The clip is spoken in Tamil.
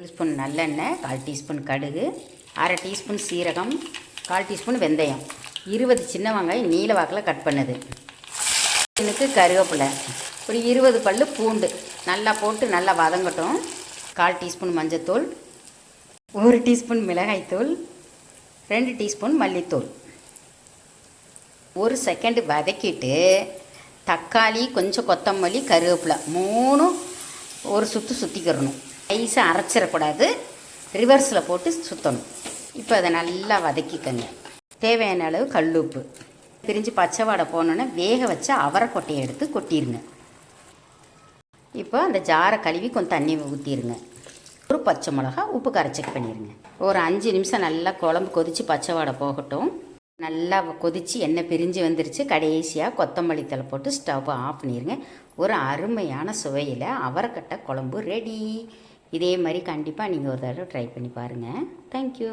டேபிள் ஸ்பூன் நல்லெண்ணெய் கால் டீஸ்பூன் கடுகு அரை டீஸ்பூன் சீரகம் கால் டீஸ்பூன் வெந்தயம். இருபது சின்ன வெங்காயம் நீல வாக்கில் கட் பண்ணுது. எனக்கு கருவேப்பிலை. ஒரு இருபது பல் பூண்டு. நல்லா போட்டு நல்லா வதங்கட்டும். கால் டீஸ்பூன் மஞ்சத்தூள் ஒரு டீஸ்பூன் மிளகாய்த்தூள் ரெண்டு டீஸ்பூன் மல்லித்தூள். ஒரு செகண்டு வதக்கிட்டு தக்காளி கொஞ்சம் கொத்தமல்லி கருவேப்பிலை மூணும் ஒரு சுற்று சுற்றிக்கிறணும் ஐஸாக அரைச்சிடக்கூடாது. ரிவர்ஸில் போட்டு சுற்றணும் இப்போ அதை நல்லா வதக்கிக்கங்க. தேவையான அளவு கல்லுப்பு. பிரிஞ்சு பச்சை வாடை போனோன்னே வேக வச்ச அவரைக்கொட்டையை எடுத்து கொட்டிடுங்க இப்போ அந்த ஜாரை கழுவி கொஞ்சம் தண்ணி ஊற்றிடுங்க ஒரு பச்சை மிளகா உப்பு கரைச்சக் பண்ணிடுங்க ஒரு அஞ்சு நிமிஷம் நல்லா குழம்பு கொதித்து பச்சை வாடை போகட்டும். நல்லா கொதித்து எண்ணெய் பிரிஞ்சு வந்துருச்சு. கடைசியாக கொத்தமல்லி தழை போட்டு ஸ்டவ் ஆஃப் பண்ணிடுங்க ஒரு அருமையான சுவையில் அவரைக்கட்டை குழம்பு ரெடி இதே மாதிரி கண்டிப்பாக நீங்கள் ஒரு தடவை ட்ரை பண்ணி பாருங்கள் தேங்க்யூ